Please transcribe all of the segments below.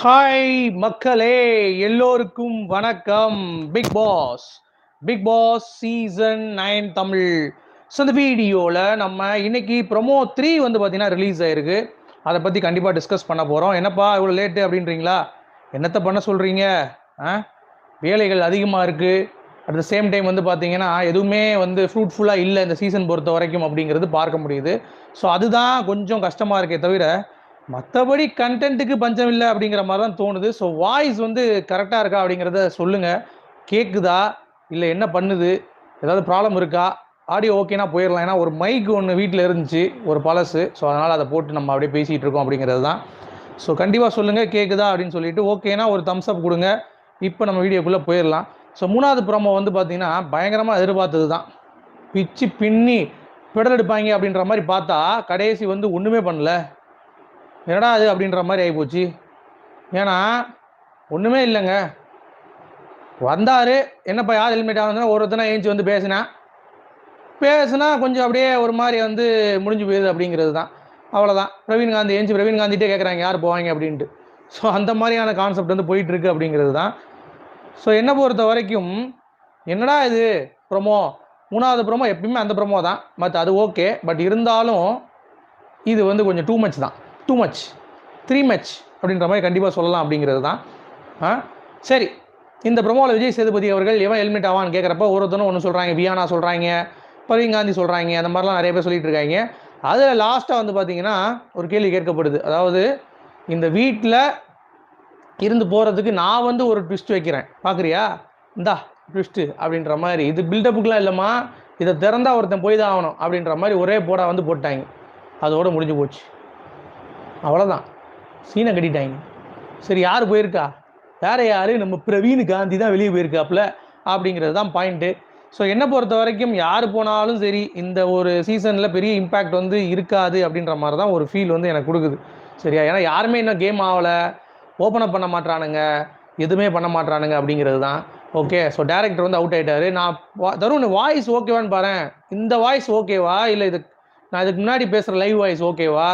Hi மக்களே எல்லோருக்கும் வணக்கம். Big boss big boss season nine Tamil. So இந்த வீடியோவில் நம்ம இன்னைக்கு ப்ரொமோ த்ரீ வந்து பார்த்தீங்கன்னா ரிலீஸ் ஆயிருக்கு. அதை பற்றி கண்டிப்பாக டிஸ்கஸ் பண்ண போகிறோம் என்னப்பா இவ்வளோ லேட்டு அப்படின்றீங்களா? என்னத்தை பண்ண சொல்கிறீங்க ஆ? வேலைகள் அதிகமாக இருக்குது அட் த சேம் டைம் வந்து பார்த்தீங்கன்னா எதுவுமே வந்து ஃப்ரூட்ஃபுல்லாக இல்லை இந்த சீசன் பொறுத்த வரைக்கும் அப்படிங்கிறது பார்க்க முடியுது. ஸோ அதுதான் கொஞ்சம் கஷ்டமாக இருக்கே தவிர மற்றபடி கண்டென்ட்டுக்கு பஞ்சம் இல்லை அப்படிங்கிற மாதிரி தான் தோணுது. ஸோ வாய்ஸ் வந்து கரெக்டாக இருக்கா அப்படிங்கிறத சொல்லுங்கள் கேட்குதா இல்லை என்ன பண்ணுது? ஏதாவது ப்ராப்ளம் இருக்கா? ஆடியோ ஓகேனா போயிடலாம். ஏன்னா ஒரு மைக் ஒன்று வீட்டில் இருந்துச்சு ஒரு பழசு. ஸோ அதனால் அதை போட்டு நம்ம அப்படியே பேசிகிட்டு இருக்கோம் அப்படிங்கிறது தான். ஸோ கண்டிப்பாக சொல்லுங்கள் கேட்குதா அப்படின்னு சொல்லிட்டு ஓகேனா ஒரு தம்ஸ் அப் கொடுங்க. இப்போ நம்ம வீடியோக்குள்ளே போயிடலாம். ஸோ மூணாவது ப்ரோமோ வந்து பார்த்திங்கன்னா பயங்கரமாக எதிர்பார்த்தது தான். பிச்சு பின்னி பிடல் எடுப்பாங்க அப்படின்ற மாதிரி பார்த்தா கடைசி வந்து ஒன்றுமே பண்ணல. என்னடா அது அப்படின்ற மாதிரி ஆகிப்போச்சு ஏன்னா ஒன்றுமே இல்லைங்க. வந்தார் என்னப்பா யார் ஹெல்மெட் ஆகுதுன்னா ஒருத்தனா ஏஞ்சி வந்து பேசினேன் பேசுனா கொஞ்சம் அப்படியே ஒரு மாதிரி வந்து முடிஞ்சு போயிடுது அப்படிங்கிறது தான். அவ்வளோதான் பிரவீன் காந்தி ஏஞ்சி பிரவீன் காந்திகிட்டே கேட்குறாங்க யார் போவாங்க அப்படின்ட்டு. ஸோ அந்த மாதிரியான கான்செப்ட் வந்து போயிட்டுருக்கு அப்படிங்கிறது தான். ஸோ என்னை பொறுத்த வரைக்கும் என்னடா இது ப்ரொமோ மூணாவது ப்ரொமோ எப்பயுமே அந்த ப்ரொமோ தான். பட் அது ஓகே பட் இருந்தாலும் இது வந்து கொஞ்சம் டூ மச் தான். டூ மச் த்ரீ மச் அப்படின்ற மாதிரி கண்டிப்பாக சொல்லலாம் அப்படிங்கிறது தான். ஆ? சரி இந்த ப்ரொமோவில் விஜய் சேதுபதி அவர்கள் எவன் ஹெல்மெட் ஆவான்னு கேட்குறப்ப ஒருத்தனும் ஒன்று சொல்கிறாங்க வியானா சொல்கிறாங்க பிரவீன் காந்தி சொல்கிறாங்க அந்த மாதிரிலாம் நிறைய பேர் சொல்லிட்டு இருக்காங்க. அதில் லாஸ்ட்டாக வந்து பார்த்தீங்கன்னா ஒரு கேள்வி கேட்கப்படுது. அதாவது இந்த வீட்டில் இருந்து போகிறதுக்கு நான் வந்து ஒரு ட்விஸ்ட் வைக்கிறேன். பார்க்குறியா இந்தா ட்விஸ்ட்டு அப்படின்ற மாதிரி. இது பில்டப்புக்கெலாம் இல்லைம்மா. இதை திறந்தால் ஒருத்தன் போய் தான் ஆகணும் அப்படின்ற மாதிரி ஒரே போடா வந்து போட்டாங்க. அதோடு முடிஞ்சு போச்சு. அவ்வளோதான் சீனை கட்டிட்டாங்க. சரி யார் போயிருக்கா? வேற யார்? நம்ம பிரவீன் காந்தி தான் வெளியே போயிருக்காப்புல அப்படிங்கிறது தான் பாயிண்ட்டு ஸோ என்னை பொறுத்த வரைக்கும் யார் போனாலும் சரி இந்த ஒரு சீசனில் பெரிய இம்பேக்ட் வந்து இருக்காது அப்படின்ற மாதிரி தான் ஒரு ஃபீல் வந்து எனக்கு கொடுக்குது. சரியா? ஏன்னா யாருமே இன்னும் கேம் ஆகலை. ஓப்பன் அப் பண்ண மாட்றானுங்க. எதுவுமே பண்ண மாட்றானுங்க அப்படிங்கிறது தான். ஓகே ஸோ டேரக்டர் வந்து அவுட் ஆகிட்டாரு நான் வா- தருண் வாய்ஸ் ஓகேவான்னு பாரு இந்த வாய்ஸ் ஓகேவா இல்லை இது நான் இதுக்கு முன்னாடி பேசுகிற லைவ் வாய்ஸ் ஓகேவா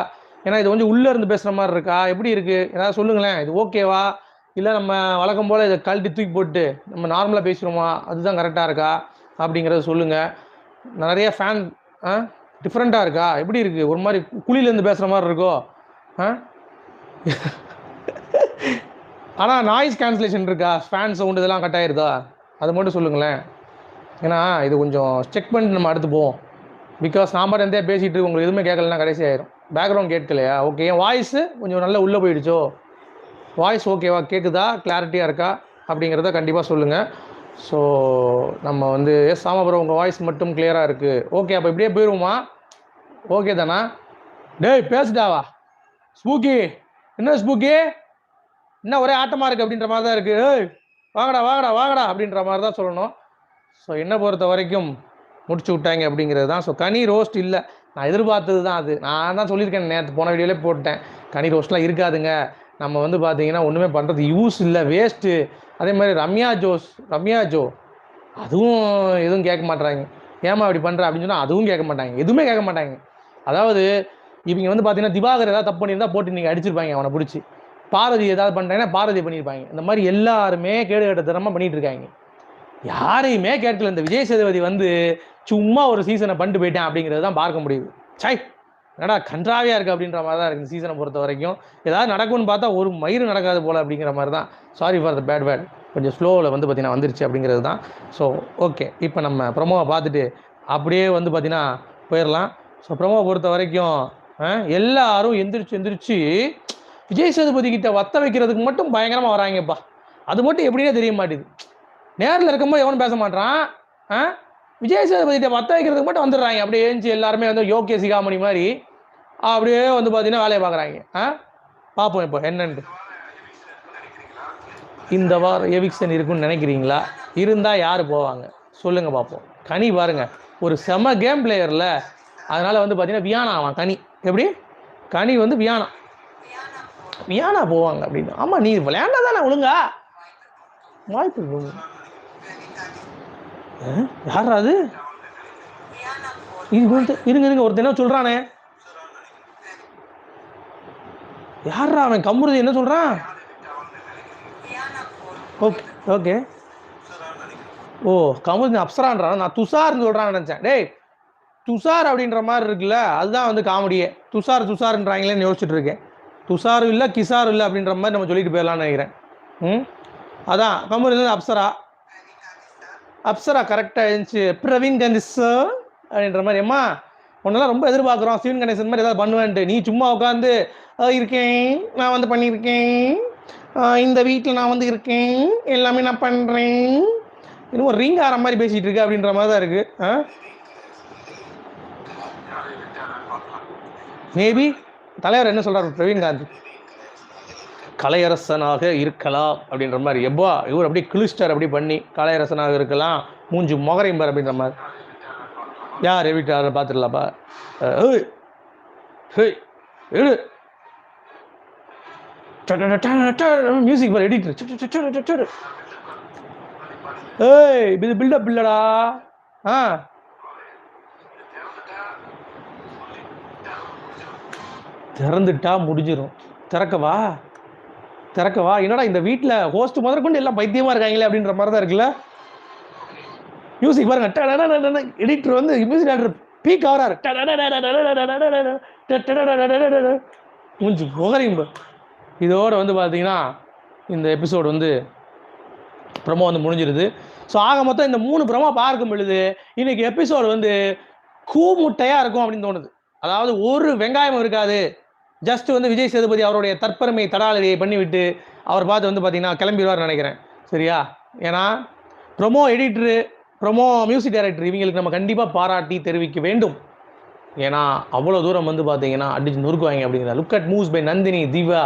ஏன்னா இது கொஞ்சம் உள்ளே இருந்து பேசுகிற மாதிரி இருக்கா? எப்படி இருக்குது ஏதாவது சொல்லுங்களேன். இது ஓகேவா இல்லை நம்ம வழக்கம் போல் இதை கழட்டி தூக்கி போட்டு நம்ம நார்மலாக பேசுகிறோமா அதுதான் கரெக்டாக இருக்கா? அப்படிங்கிறத சொல்லுங்கள் நிறைய ஃபேன் ஆ? டிஃப்ரெண்ட்டாக இருக்கா? எப்படி இருக்குது ஒரு மாதிரி குழியிலேருந்து பேசுகிற மாதிரி இருக்கோ? ஆ? ஆனால் நாய்ஸ் கேன்சலேஷன் இருக்கா? ஃபேன் சவுண்ட் இதெல்லாம் கட் ஆயிருதா? அதை மட்டும் சொல்லுங்களேன். ஏன்னா இது கொஞ்சம் செக் பண்ணிட்டு நம்ம அடுத்து போவோம். பிகாஸ் நான் மட்டும் இருந்தே பேசிகிட்டு உங்களுக்கு எதுவுமே கேட்கலன்னா கடைசி ஆயிரும். பேக்ரவுண்ட் கேட்கலையா? ஓகே என் வாய்ஸு கொஞ்சம் நல்லா உள்ளே போயிடுச்சோ? வாய்ஸ் ஓகேவா கேட்குதா கிளாரிட்டியாக இருக்கா? அப்படிங்கிறத கண்டிப்பாக சொல்லுங்கள் ஸோ நம்ம வந்து எஸ் சாமபுரம் உங்கள் வாய்ஸ் மட்டும் கிளியராக இருக்குது ஓகே அப்போ இப்படியே போயிடுவோமா ஓகே தானா? டேய் பேசுடாவா ஸ்பூக்கி என்ன ஸ்பூக்கி என்ன ஒரே ஆட்டமாக இருக்குது அப்படின்ற மாதிரி தான் இருக்குது ஏய் வாங்கடா வாங்கடா வாங்கடா அப்படின்ற மாதிரி தான் சொல்லணும். ஸோ என்னை பொறுத்த வரைக்கும் முடிச்சு விட்டாங்க அப்படிங்கிறது தான். ஸோ கனி ரோஸ்ட் இல்லை. நான் எதிர்பார்த்தது தான் அது. நான் தான் சொல்லியிருக்கேன் நேற்று போன வீடியோலே போட்டேன். கனி ரோஸ்ட்லாம் இருக்காதுங்க. நம்ம வந்து பார்த்தீங்கன்னா ஒன்றுமே பண்ணுறது யூஸ் இல்லை வேஸ்ட்டு அதே மாதிரி ரம்யா ஜோஸ் ரம்யா ஜோ அதுவும் எதுவும் கேட்க மாட்றாங்க. ஏமா அப்படி பண்ணுற அப்படின்னு சொன்னால் அதுவும் கேட்க மாட்டாங்க. எதுவுமே கேட்க மாட்டாங்க. அதாவது இவங்க வந்து பார்த்தீங்கன்னா திவாகர் ஏதாவது தப்பு பண்ணியிருந்தா போட்டு நீங்கள் அடிச்சிருப்பாங்க அவனை பிடிச்சி. பாரதி ஏதாவது பண்ணுறாங்கன்னா பாரதி பண்ணியிருப்பாங்க. இந்த மாதிரி எல்லாருமே கேடு கட்ட தரமாக பண்ணிகிட்டு இருக்காங்க. யாரையுமே கேட்கல. இந்த விஜய் சேதுபதி வந்து சும்மா ஒரு சீசனை பண்ணிட்டு போயிட்டேன் அப்படிங்கிறது தான் பார்க்க முடியுது. சை என்னடா கன்றாவியாக இருக்குது அப்படின்ற மாதிரி தான் இருக்குது இந்த சீசனை பொறுத்த வரைக்கும். ஏதாவது நடக்கும்னு பார்த்தா ஒரு மயிறு நடக்காது போல் அப்படிங்கிற மாதிரி தான். Sorry for the bad bad கொஞ்சம் ஸ்லோவில் வந்து பார்த்தீங்கன்னா வந்துருச்சு அப்படிங்கிறது தான். ஸோ ஓகே இப்போ நம்ம ப்ரொமோவை பார்த்துட்டு அப்படியே வந்து பார்த்தீங்கன்னா போயிடலாம். ஸோ ப்ரொமோவை பொறுத்த வரைக்கும் எல்லாரும் எந்திரிச்சு எந்திரிச்சு விஜய் சேதுபதி கிட்ட வத்த வைக்கிறதுக்கு மட்டும் பயங்கரமாக வராங்கப்பா. அது மட்டும் எப்படின்னே தெரிய மாட்டேது நேரில் இருக்கும்போது எவனும் பேச மாட்டான் ஆ? விஜய் சேதுபதிட்ட வைக்கிறதுக்கு மட்டும் வந்துடுறாங்க. அப்படியே ஏஞ்சி எல்லாருமே வந்து யோகே சிகாமணி மாதிரி அப்படியே வந்து பார்த்தீங்கன்னா வேலையை பார்க்குறாங்க ஆ? பார்ப்போம் இப்போ என்னன்ட்டு. இந்த வாரம் எவிக்ஷன் இருக்குன்னு நினைக்கிறீங்களா? இருந்தால் யார் போவாங்க? சொல்லுங்கள் பார்ப்போம் கனி பாருங்கள் ஒரு செம கேம் பிளேயரில் அதனால் வந்து பார்த்தீங்கன்னா வியானா ஆவான் கனி எப்படி? கனி வந்து வியானா. வியானா போவாங்க அப்படின்னு. ஆமாம் நீ விளையாண்டா தானே ஒழுங்கா? வாய்ப்பு இருக்கு. ஆ? அது? இது இருங்க இருங்க ஒருத்தர் என்ன சொல்கிறானே யார்ரா அவன் கம்புருதி என்ன சொல்கிறான் ஓகே ஓகே. ஓ கமல் அப்சரான்றான் நான் துஷார்னு சொல்கிறான்னு நினச்சேன். டேய் துஷார் அப்படின்ற மாதிரி இருக்குல்ல அதுதான் வந்து காமெடியே. துஷார் துஷார்ன்றாங்களேன்னு யோசிச்சுட்டு இருக்கேன். இல்லை கிசாரும் இல்லை அப்படின்ற மாதிரி நம்ம சொல்லிட்டு போயிடலாம்னு நினைக்கிறேன். ம்? அதான் கமல் இருந்தது அப்சரா. அப்சரா கரெக்டாக இருந்துச்சு. பிரவீன் சார் அப்படின்ற மாதிரி. அம்மா உன்னெல்லாம் ரொம்ப எதிர்பார்க்குறோம். சிவன் கணேசன் மாதிரி ஏதாவது பண்ணுவேன்ட்டு. நீ சும்மா உட்காந்து இருக்கேன். நான் வந்து பண்ணியிருக்கேன். இந்த வீட்டில் நான் வந்து இருக்கேன். எல்லாமே நான் பண்ணுறேன் இன்னும் ஒரு ரீங்கார மாதிரி பேசிகிட்டு இருக்கு அப்படின்ற மாதிரி தான் இருக்குது ஆ? மேபி தலைவர் என்ன சொல்கிறார் பிரவீன் காந்தி. கலையரசனாக இருக்கலாம் அப்படின்ற மாதிரி. எவ்வா இவர் அப்படியே கிளிஸ்டர் அப்படி பண்ணி கலையரசனாக இருக்கலாம் மூஞ்சு மொகரையும் அப்படின்ற மாதிரி. யார் வீட்டார் பார்த்துடலாப்பா ஹேய் எடு. மியூசிக் பார் எடிட்டர் ஏய் இது பில்டப் இல்லடா. ஆ. திறந்துட்டா முடிஞ்சிடும் திறக்கவா? திறக்கவா என்னடா இந்த வீட்டில் ஹோஸ்ட் முதற்கொண்டு எல்லாம் பைத்தியமாக இருக்காங்களே அப்படின்ற மாதிரி தான் இருக்குல்ல? மியூசிக் பாருங்க. எடிட்டர் வந்து மியூசிக் டேரக்டர் பீக் ஆகிறாரு. முடிஞ்சு புகரையும் பாரு. இதோட வந்து பார்த்தீங்கன்னா இந்த எபிசோடு வந்து ப்ரமோ வந்து முடிஞ்சிருது. ஸோ ஆக மொத்தம் இந்த மூணு ப்ரமோ பார்க்கும் பொழுது இன்னைக்கு எபிசோடு வந்து கூமுட்டையாக இருக்கும் அப்படின்னு தோணுது. அதாவது ஒரு வெங்காயம் இருக்காது. ஜஸ்ட் வந்து விஜய் சேதுபதி அவருடைய தற்பெருமை தடாலடியை பண்ணிவிட்டு அவர் பார்த்து வந்து பார்த்தீங்கன்னா கிளம்பிடுவார்னு நினைக்கிறேன். சரியா? ஏன்னா promo editor promo music director இவங்களுக்கு நம்ம கண்டிப்பாக பாராட்டி தெரிவிக்க வேண்டும். ஏன்னா அவ்வளோ தூரம் வந்து பார்த்தீங்கன்னா அடிச்சு நொறுக்குவாங்க அப்படிங்கிற look at moves by Nandini Diva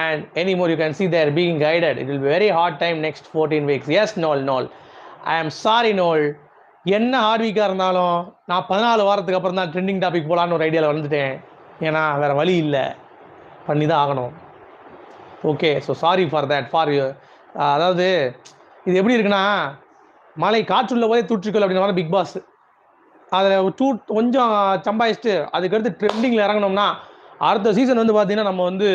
and any more you can see there being guided it will very hard time next fourteen weeks yes no no I am sorry no என்ன ஹார்ட் வீக்காக இருந்தாலும் நான் பதினாலு வாரத்துக்கு அப்புறம் தான் trending topic போகலான்னு ஒரு ஐடியாவில் வந்துட்டேன். ஏன்னா வேறு வழி இல்லை. பண்ணி தான் ஆகணும். Okay so sorry for that for you அதாவது இது எப்படி இருக்குன்னா மழை காற்றுள்ள போதே தூற்றிக்கொள் அப்படின்ற மாதிரி பிக் பாஸ் அதில் டூ கொஞ்சம் சம்பாதிச்சுட்டு அதுக்கடுத்து ட்ரெண்டிங்கில் இறங்கினோம்னா அடுத்த சீசன் வந்து பார்த்தீங்கன்னா நம்ம வந்து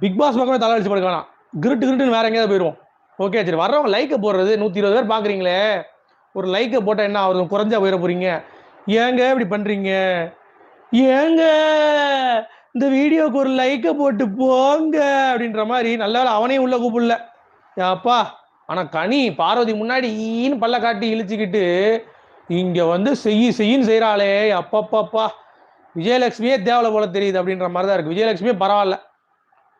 பிக் பாஸ் பக்கமே தலை அடிச்சு படுக்கலாம் வேணாம். கிருட்டு கிருட்டுன்னு வேற எங்கேயாவது போயிடுவோம் ஓகே சரி வர்றவங்க லைக்கை போடுறது நூற்றி இருபது பேர் பார்க்குறீங்களே ஒரு லைக்கை போட்டால் என்ன ஆகுது குறைஞ்சா போயிட போகிறீங்க ஏங்க இப்படி பண்ணுறீங்க ஏங்க இந்த வீடியோக்கு ஒரு லைக்கை போட்டு போங்க அப்படின்ற மாதிரி நல்ல அவனையும் உள்ள கூப்பிடல. ஏப்பா ஆனால் கனி பார்வதி முன்னாடி ஈன்னு பல்ல காட்டி இழிச்சுக்கிட்டு இங்கே வந்து செய்யி செய்யின்னு செய்கிறாளே அப்பப்பப்பா. விஜயலட்சுமியே தேவலை போல தெரியுது அப்படின்ற மாதிரி தான் இருக்குது விஜயலட்சுமியே பரவாயில்ல.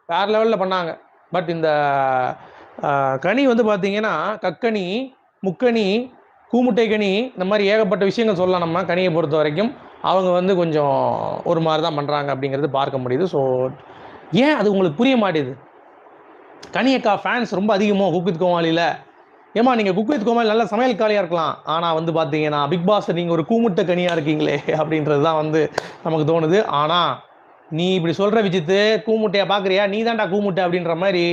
வேற லெவலில் பண்ணாங்க. பட் இந்த கனி வந்து பார்த்தீங்கன்னா கக்கனி முக்கனி கூமுட்டை கனி இந்த மாதிரி ஏகப்பட்ட விஷயங்கள் சொல்லலாம் நம்ம கனியை பொறுத்த வரைக்கும் அவங்க வந்து கொஞ்சம் ஒரு மாதிரி தான் பண்ணுறாங்க அப்படிங்கிறது பார்க்க முடியுது. ஸோ ஏன் அது உங்களுக்கு புரிய மாட்டேது? கனியக்கா ஃபேன்ஸ் ரொம்ப அதிகமோ குக்வித் கோமாளியில் ஏமா நீங்கள் குக்வித் கோமாளி நல்ல சமையல்காலியாக இருக்கலாம். ஆனால் வந்து பார்த்தீங்கன்னா பிக் பாஸ் நீங்கள் ஒரு கூமுட்ட கனியாக இருக்கீங்களே அப்படின்றது தான் வந்து நமக்கு தோணுது. ஆனால் நீ இப்படி சொல்கிற விஜித்து கூமுட்டையை பார்க்குறியா நீ தான்டா கூமுட்டை அப்படின்ற மாதிரி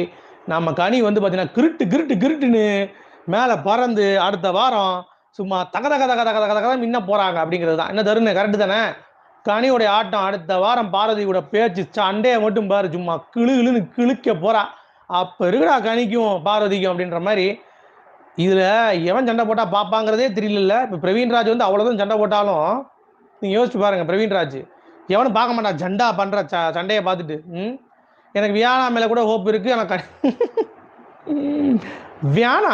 நம்ம கனி வந்து பார்த்தீங்கன்னா கிருட்டு கிருட்டு கிருட்டுன்னு மேலே பறந்து அடுத்த வாரம் சும்மா தக தக தக தக தக தக மின்ன போகிறாங்க அப்படிங்கிறது தான். என்ன தருணு கரெக்டு தானே? கனியோடைய ஆட்டம் அடுத்த வாரம் பாரதியோட பேச்சு சண்டையை மட்டும் பாரு சும்மா கிளு கிளுன்னு கிழுக்க போறா. அப்போ இருக்குடா கனிக்கும் பார்வதிக்கும் அப்படின்ற மாதிரி. இதில் எவன் சண்டை போட்டால் பார்ப்பாங்கிறதே தெரியல இப்போ பிரவீன்ராஜ் வந்து அவ்வளோதான் சண்டை போட்டாலும் நீங்கள் யோசிச்சு பாருங்க பிரவீன்ராஜ். எவனும் பார்க்க மாட்டான் ஜண்டா பண்ணுற ச சண்டையை பார்த்துட்டு. ம்? எனக்கு வியானா மேலே கூட ஹோப் இருக்குது எனக்கு வியானா?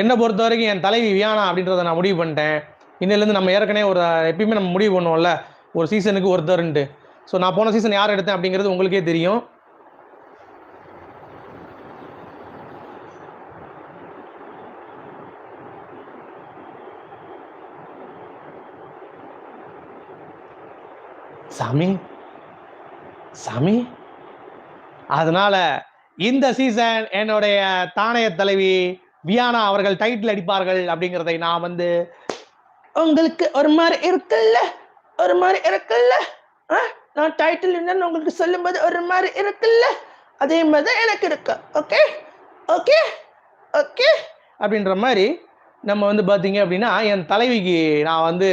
என்னை பொறுத்த வரைக்கும் என் தலைவி வியானா அப்படின்றத நான் முடிவு பண்ணிட்டேன். இன்னிலேருந்து நம்ம ஏற்கனவே ஒரு எப்பயுமே நம்ம முடிவு பண்ணுவோம்ல ஒரு சீசனுக்கு ஒருத்தருன்ட்டு. ஸோ நான் போன சீசன் யார் எடுத்தேன் அப்படிங்கிறது உங்களுக்கே தெரியும். சாமி? சாமி? அதனால இந்த சீசன் என்னுடைய தானய தலைவி வியானா அவர்கள் டைட்டில் அடிப்பார்கள் அப்படிங்கிறதை நான் வந்து உங்களுக்கு ஒரு மாதிரி இருக்குல்ல? ஒரு மாதிரி இருக்குல்ல? ஆ? நான் டைட்டில் என்னன்னு உங்களுக்கு சொல்லும்போது ஒரு மாதிரி இருக்குல்ல? அதே மாதிரி தான் எனக்கு இருக்கு. ஓகே ஓகே ஓகே அப்படின்ற மாதிரி நம்ம வந்து பார்த்தீங்க அப்படின்னா என் தலைவிக்கு நான் வந்து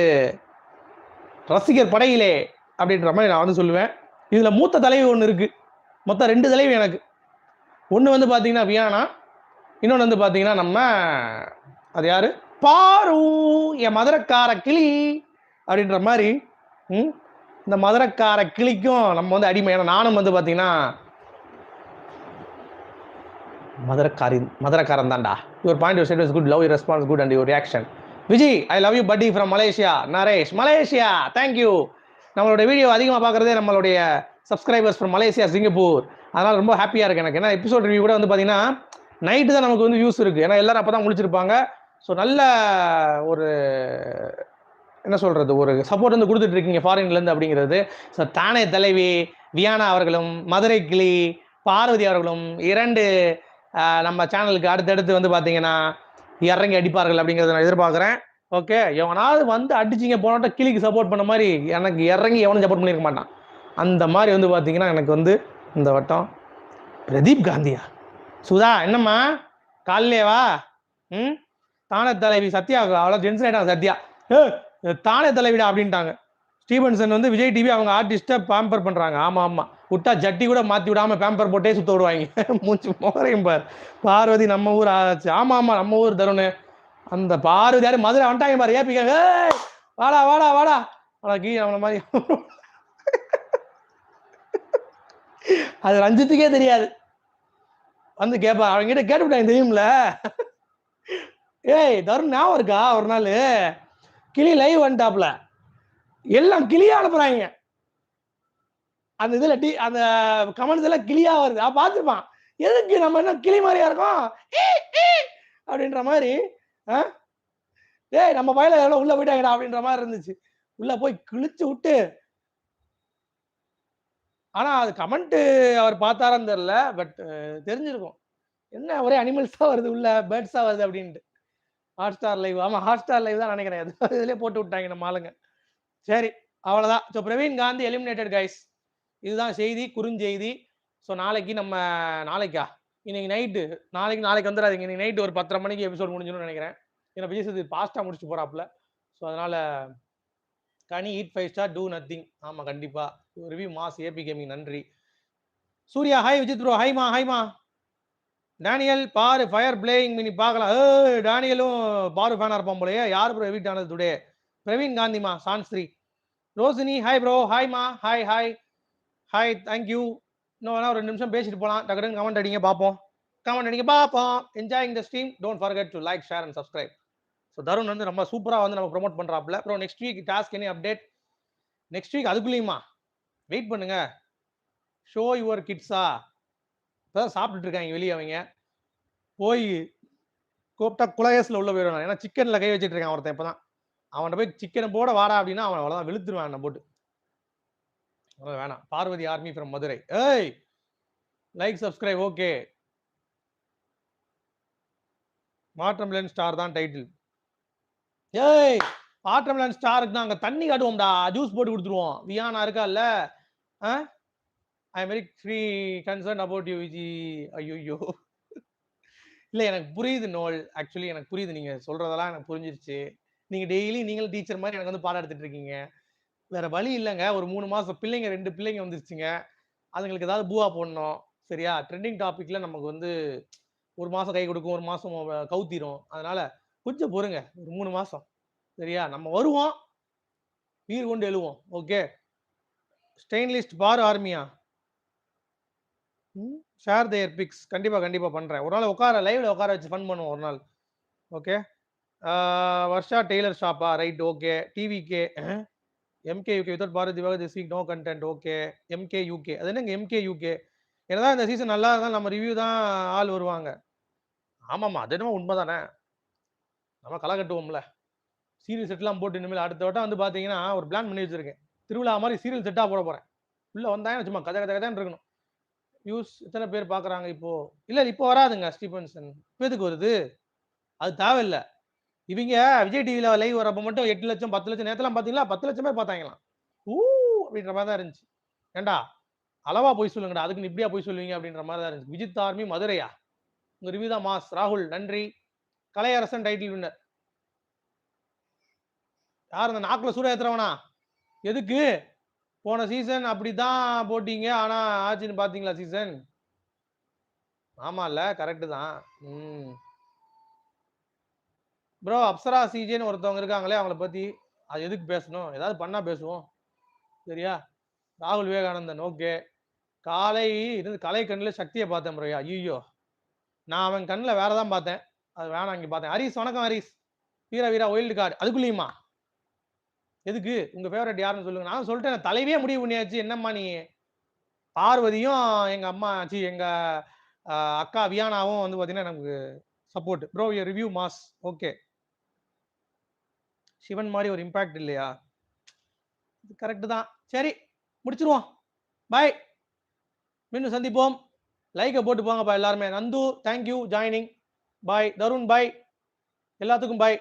ரசிகர் படையிலே அப்படின்ற மாதிரி நான் வந்து சொல்லுவேன். இதில் மூத்த தலைவி ஒன்று இருக்குது மொத்தம் ரெண்டு தலைவி எனக்கு. ஒன்று வந்து பார்த்தீங்கன்னா வியானா இன்னொன்று வந்து பார்த்தீங்கன்னா நம்ம அது யாரு? பாரு என் மதுரக்கார கிளி அப்படின்ற மாதிரி ம்? இந்த மதுரக்கார கிளிக்கும் நம்ம வந்து அடிமை. ஏன்னா நானும் வந்து பார்த்தீங்கன்னா மதுரக்காரி மதுரக்காரன் தான்டா. Your point your set good love your response good and your reaction Vijay I love you பட்டி from Malaysia Naresh Malaysia thank you நம்மளுடைய வீடியோ அதிகமாக பார்க்குறதே நம்மளுடைய சப்ஸ்கிரைபர்ஸ் ஃப்ரம் மலேசியா சிங்கப்பூர் அதனால் ரொம்ப ஹாப்பியாக இருக்குது எனக்கு. ஏன்னா எபிசோட் ரிவ்யூ கூட வந்து பார்த்தீங்கன்னா நைட்டு தான் நமக்கு வந்து யூஸ் இருக்குது ஏன்னா எல்லாரும் அப்போ தான் முடிச்சிருப்பாங்க ஸோ நல்ல ஒரு என்ன சொல்கிறது ஒரு சப்போர்ட் வந்து கொடுத்துட்ருக்கீங்க ஃபாரின்லேருந்து அப்படிங்கிறது. ஸோ தானே தலைவி வியானா அவர்களும் மதுரை கிளி பார்வதி அவர்களும் இரண்டு நம்ம சேனலுக்கு அடுத்தடுத்து வந்து பார்த்தீங்கன்னா இறங்கி அடிப்பார்கள் அப்படிங்கிறத நான் எதிர்பார்க்குறேன். ஓகே எவனாவது வந்து அடிச்சிங்க போனோட்ட கிளிக்கு சப்போர்ட் பண்ண மாதிரி எனக்கு இறங்கி எவனும் சப்போர்ட் பண்ணியிருக்க மாட்டான். அந்த மாதிரி வந்து பார்த்தீங்கன்னா எனக்கு வந்து இந்த வட்டம் பிரதீப் காந்தியா. சுதா என்னம்மா? காலையிலேவா? ம்? தானே தலைவி சத்யா அவ்வளோ டென்ஷன் ஆகிட்டாங்க சத்யா. தானே தலைவிடா அப்படின்ட்டாங்க. ஸ்டீபன்சன் வந்து விஜய் டிவி அவங்க ஆர்டிஸ்ட்டை பேம்பர் பண்ணுறாங்க ஆமாம் ஆமாம் விட்டா ஜட்டி கூட மாற்றி விடாமல் பேம்பர் போட்டே சுற்ற விடுவாங்க. மூச்சு மோரையும் பார். பார்வதி நம்ம ஊர் ஆச்சு. ஆமாம் ஆமாம் நம்ம ஊர் தருண். அந்த பார்வதி யாரும் மதுரை வந்துட்டாங்க பாரு. ஏப்பிக்க வாடா வாடா வாடா. வாடா கீ அவன மாதிரி. அது ரஞ்சித்துக்கே தெரியாது. வந்து கேட்பா அவங்ககிட்ட கேட்டுவிட்டாங்க தெரியும்ல ஏய் தருண் ஞாபகம் இருக்கா ஒரு நாள்? கிளி லைவ் வந்துட்டாப்ல எல்லாம் கிளியா அனுப்புறாங்க. அந்த இதுல டி அந்த கமெண்ட்ஸ் எல்லாம் கிளியா வருது. அவன் பார்த்துருப்பான். எதுக்கு நம்ம என்ன கிளி மாதிரியா இருக்கோம்? அப்படின்ற மாதிரி ஆ? நம்ம பயில எவ்வளோ உள்ள போயிட்டாங்கடா அப்படின்ற மாதிரி இருந்துச்சு. உள்ள போய் கிழிச்சு விட்டு ஆனால் அது கமெண்ட்டு அவர் பார்த்தாரான்னு தெரில பட் தெரிஞ்சிருக்கும். என்ன ஒரே அனிமல்ஸாக வருது உள்ள பேர்ட்ஸாக வருது அப்படின்ட்டு. ஹாட் ஸ்டார் லைவ் ஆமாம் ஹாட் ஸ்டார் லைவ் தான் நினைக்கிறேன். அது போட்டு விட்டாங்க நம்ம ஆளுங்க. சரி அவ்வளோதான் so Praveen Gandhi eliminated guys இதுதான் செய்தி குறுஞ்செய்தி. ஸோ நாளைக்கு நம்ம நாளைக்கா? இன்னைக்கு நைட்டு நாளைக்கு நாளைக்கு வந்துடாதீங்க. இன்னைக்கு நைட்டு ஒரு பத்தரை மணிக்கு எபிசோட் முடிஞ்சிடும்னு நினைக்கிறேன். ஏன்னா விஜய் சேது பாஸ்ட்டாக முடிச்சுட்டு போறாப்புல. ஸோ அதனால் Kani eat five star do nothing ஆமாம் கண்டிப்பாக ரிவ்யூ மாஸ் ஏபி கேமிங் நன்றி. Surya hi Vijith bro Haima Haima Daniel Paru fire playing mini பார்க்கலாம். ஏ டேனியலும் பாரு ஃபேனாக இருப்பான் போலயே. யார் ப்ரோ எவிட் ஆனது டுடே பிரவீன் காந்திமா சான்ஸ்ரீ. Roshini hi bro ஹாய்மா hi hi hi thank you இன்னும் வேணா ஒரு ரெண்டு நிமிஷம் பேசிட்டு போகலாம் டக்குனு கமெண்ட் அடிங்க பார்ப்போம். கமெண்ட் அடிங்க பார்ப்போம். Enjoying the stream don't forget to like share and subscribe so Tarun வந்து ரொம்ப சூப்பராக வந்து நம்ம ப்ரொமோட் பண்ணுறாப்புல அப்புறம் நெக்ஸ்ட் வீக் டாஸ்க் என்ன அப்டேட் நெக்ஸ்ட் வீக் அதுக்குள்ளேயுமா? வெயிட் பண்ணுங்க. ஷோ யுவர் கிட்ஸா இப்போதான் சாப்பிட்டுட்டு இருக்காங்க வெளியே அவங்க. போய் கூப்பிட்டா குலகேஸில் உள்ள போயிடுவான் ஏன்னா சிக்கனில் கை வச்சுட்டு இருக்கான் ஒருத்தன் இப்போ தான் அவன்கிட்ட போய் சிக்கனை போட வாடா அப்படின்னா அவன் அவ்வளோதான் வெளுத்துருவான் என்ன போட்டு. வேணாம். Parvathi army from Madurai. ஏய்! லைக் சப்ஸ்கிரைப் ஓகே மாற்றம் லென் ஸ்டார் தான் டைட்டில் ஏய் மாற்றம் லென் ஸ்டாருக்கு நாங்கள் அங்கே தண்ணி காட்டுவோம்டா. ஜூஸ் போட்டு கொடுத்துருவோம். வியானா இருக்கால்ல ஆ? I am very free concern about you Viji. ஐயோ இல்லை எனக்கு புரியுது நோல். ஆக்சுவலி எனக்கு புரியுது. நீங்கள் சொல்கிறதெல்லாம் எனக்கு புரிஞ்சிருச்சு. நீங்கள் டெய்லி நீங்களும் டீச்சர் மாதிரி எனக்கு வந்து பாடம் எடுத்துகிட்டு இருக்கீங்க. வேற வழி இல்லைங்க. ஒரு மூணு மாதம் பிள்ளைங்க ரெண்டு பிள்ளைங்க வந்துருச்சுங்க. அதுங்களுக்கு ஏதாவது பூவா போடணும். சரியா? ட்ரெண்டிங் டாப்பிக்கில் நமக்கு வந்து ஒரு மாதம் கை கொடுக்கும். ஒரு மாதம் கவுத்திரும். அதனால் கொஞ்சம் பொறுங்க ஒரு மூணு மாதம் சரியா? நம்ம வருவோம். வீர் கொண்டு எழுவோம். ஓகே ஸ்டெயின்லிஸ்ட் பார் ஆர்மியா ஷேர் தேர் பிக்ஸ் கண்டிப்பாக கண்டிப்பாக பண்ணுறேன் ஒரு நாள் உட்கார லைவ்ல உட்கார வச்சு ஃபன் பண்ணுவோம் ஒரு நாள். ஓகே வர்ஷா டெய்லர் ஷாப்பா right okay TVK MK UK without Bharathi திவாக this week no content okay MK UK அது என்னங்க எம்கே யூகே ஏன்னா இந்த சீசன் நல்லா இருந்தால் நம்ம ரிவ்யூ தான் ஆள் வருவாங்க. ஆமாம்மா அது என்னமோ உண்மை தானே நம்ம களை கட்டுவோம்ல. சீரியல் செட்லாம் போட்டு இனிமேல் அடுத்த வட்டம் வந்து பார்த்தீங்கன்னா ஒரு பிளான் பண்ணி வச்சிருக்கேன். திருவிழா மாதிரி சீரியல் செட்டாக போட போகிறேன் உள்ளே வந்தாங்க சும்மா கதை கதை கதைன்னு இருக்கணும். வியூஸ் எத்தனை பேர் பார்க்குறாங்க இப்போது இல்லை இப்போ வராதுங்க ஸ்டீபன்சன். இப்போ எதுக்கு வருது? அது தேவையில்லை. இவங்க விஜய் டிவியில் லைவ் வரப்போ மட்டும் எட்டு லட்சம் பத்து லட்சம் நேரத்தெல்லாம் பார்த்தீங்களா பத்து லட்சம் பேர் பார்த்தாங்களாம் ஊ அப்படின்ற மாதிரி தான் இருந்துச்சு. ஏண்டா? அளவா போய் சொல்லுங்கடா. அதுக்கு இப்படியா போய் சொல்லுவீங்க அப்படின்ற மாதிரி தான் இருந்துச்சு. விஜித் ஆர்மி மதுரையா? உங்க ரிவிதா மாஸ். ராகுல் நன்றி. கலையரசன் டைட்டில் வின்னர் யார் அந்த நாக்குல சூட ஏத்துறவனா? எதுக்கு? போன சீசன் அப்படிதான் போட்டீங்க. ஆனா ஆச்சுன்னு பாத்தீங்களா சீசன் ஆமால்ல கரெக்டு தான். ம். ப்ரோ அப்சரா சிஜேன்னு ஒருத்தவங்க இருக்காங்களே அவங்கள பத்தி அது எதுக்கு பேசணும்? ஏதாவது பண்ணா பேசுவோம். சரியா? ராகுல் விவேகானந்தன் ஓகே காலை இருந்து கலை கண்ணில் சக்தியை பார்த்தேன் ப்ரோயா ஐயோ நான் அவன் கண்ணில் வேற தான் பார்த்தேன். அது வேணாம் இங்கே பார்த்தேன் ஹரிஸ் வணக்கம் ஹரிஸ். வீரா வீரா ஒயில்டு கார்டு அதுக்குள்ளேயுமா? எதுக்கு? உங்க ஃபேவரட் யாருன்னு சொல்லுங்க. நான் சொல்லிட்டேன் தலைவே முடிவு பண்ணியாச்சு. என்னம்மா நீ? பார்வதியும் எங்க அம்மா சி எங்க அக்கா வியானாவும் வந்து பாத்தீங்கன்னா நமக்கு support bro review mass. Okay. Sivan மாதிரி ஒரு இம்பேக்ட் இல்லையா? இது கரெக்டு தான். சரி முடிச்சிருவோம். பாய் மீண்டும் சந்திப்போம். லைக்கை போட்டு போங்கப்பா எல்லாருமே. Nandu thank you joining bye Tarun bye எல்லாத்துக்கும் பாய்